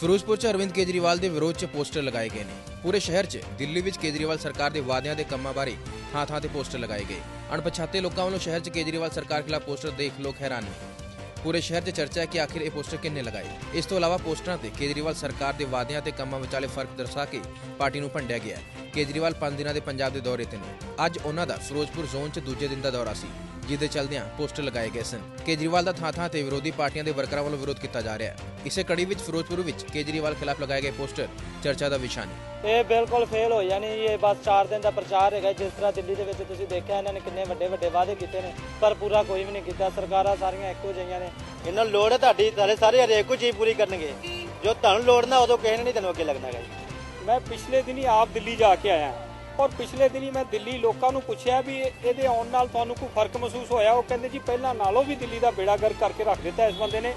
ਫਿਰੋਜ਼ਪੁਰ 'ਚ ਅਰਵਿੰਦ ਕੇਜਰੀਵਾਲ ਦੇ ਵਿਰੋਧ 'ਚ ਪੋਸਟਰ ਲਗਾਏ ਗਏ ਨੇ। ਪੂਰੇ ਸ਼ਹਿਰ 'ਚ ਦਿੱਲੀ ਵਿੱਚ ਕੇਜਰੀਵਾਲ ਸਰਕਾਰ ਦੇ ਵਾਅਦਿਆਂ ਦੇ ਕੰਮਾਂ ਬਾਰੇ ਥਾਂ-ਥਾਂ ਤੇ ਪੋਸਟਰ ਲਗਾਏ ਗਏ। ਅਣਪਛਾਤੇ ਲੋਕਾਂ ਵੱਲੋਂ ਸ਼ਹਿਰ 'ਚ ਕੇਜਰੀਵਾਲ ਸਰਕਾਰ ਖਿਲਾਫ ਪੋਸਟਰ ਦੇਖ ਲੋਕ ਹੈਰਾਨ ਨੇ। ਪੂਰੇ ਸ਼ਹਿਰ 'ਚ ਚਰਚਾ ਹੈ ਕਿ ਆਖਿਰ ਇਹ ਪੋਸਟਰ ਕਿੰਨੇ ਲਗਾਏ? ਇਸ ਤੋਂ ਇਲਾਵਾ ਪੋਸਟਰਾਂ ਤੇ ਕੇਜਰੀਵਾਲ ਸਰਕਾਰ ਦੇ ਵਾਅਦਿਆਂ ਤੇ ਕੰਮਾਂ ਵਿਚਾਲੇ ਫ਼ਰਕ ਦਰਸਾ ਕੇ ਪਾਰਟੀ ਨੂੰ ਭੰਡਿਆ ਗਿਆ ਕੇਜਰੀਵਾਲ 5 ਦਿਨਾਂ ਦੇ ਪੰਜਾਬ ਦੇ ਦੌਰੇ ਤੇ ਨੇ। ਅੱਜ ਉਹਨਾਂ ਦਾ ਫਿਰੋਜ਼ਪੁਰ ਜ਼ੋਨ 'ਚ ਦੂਜੇ ਦਿਨ ਦਾ ਦੌਰਾ ਸੀ। ਜਿਹਦੇ ਚਲਦਿਆਂ ਪੋਸਟਰ ਲਗਾਏ ਗਏ ਸਨ। ਕੇਜਰੀਵਾਲ ਦਾ ਥਾਂ-ਥਾਂ ਤੇ ਵਿਰੋਧੀ ਪਾਰਟੀਆਂ ਦੇ ਵਰਕਰਾਂ ਵੱਲੋਂ ਵਿਰੋਧ ਕੀਤਾ ਜਾ ਰਿਹਾ ਹੈ। ਇਸੇ ਕੜੀ ਵਿੱਚ ਫਿਰੋਜ਼ਪੁਰ ਵਿੱਚ ਕੇਜਰੀਵਾਲ ਖਿਲਾਫ ਲਗਾਏ ਗਏ ਪੋਸਟਰ ਚਰਚਾ ਦਾ ਵਿਸ਼ਾ ਨੇ ਇਹ ਬਿਲਕੁਲ ਫੇਲ ਹੋ ਜਾਣੀ ਇਹ ਬਸ 4 ਦਿਨ ਦਾ ਪ੍ਰਚਾਰ ਹੈਗਾ। ਜਿਸ ਤਰ੍ਹਾਂ ਦਿੱਲੀ ਦੇ ਵਿੱਚ ਤੁਸੀਂ ਦੇਖਿਆ ਇਹਨਾਂ ਨੇ ਕਿੰਨੇ ਵੱਡੇ ਵੱਡੇ ਵਾਅਦੇ ਕੀਤੇ ਨੇ ਪਰ ਪੂਰਾ ਕੋਈ ਵੀ ਨਹੀਂ ਕੀਤਾ। ਸਰਕਾਰਾਂ ਸਾਰੀਆਂ ਇੱਕੋ ਜਿਹੀਆਂ ਨੇ। ਇਹਨਾਂ ਨੂੰ ਲੋੜ ਹੈ ਤੁਹਾਡੀ ਤੁਹਾਡੇ ਸਾਰੇ ਹਰੇਕ ਕੋਈ ਚੀਜ਼ ਪੂਰੀ ਕਰਨਗੇ। ਜੋ ਤੁਹਾਨੂੰ ਲੋੜ ਨਾ ਉਦੋਂ ਕਿਸੇ ਨੇ ਨਹੀਂ ਤੈਨੂੰ ਅੱਗੇ ਲੱਗਣਾ ਹੈਗਾ ਮੈਂ ਪਿਛਲੇ ਦਿਨੀ ਆਪ ਦਿੱਲੀ ਜਾ ਕੇ ਆਇਆ। ਔਰ ਪਿਛਲੇ ਦਿਨੀ ਮੈਂ ਦਿੱਲੀ ਲੋਕਾਂ ਨੂੰ ਪੁੱਛਿਆ ਵੀ ਇਹਦੇ ਆਉਣ ਨਾਲ ਤੁਹਾਨੂੰ ਕੋਈ ਫ਼ਰਕ ਮਹਿਸੂਸ ਹੋਇਆ? ਉਹ ਕਹਿੰਦੇ ਜੀ ਪਹਿਲਾਂ ਨਾਲੋਂ ਵੀ ਦਿੱਲੀ ਦਾ ਬੇੜਾ ਗਰਕ ਕਰਕੇ ਰੱਖ ਦਿੱਤਾ ਇਸ ਬੰਦੇ ਨੇ।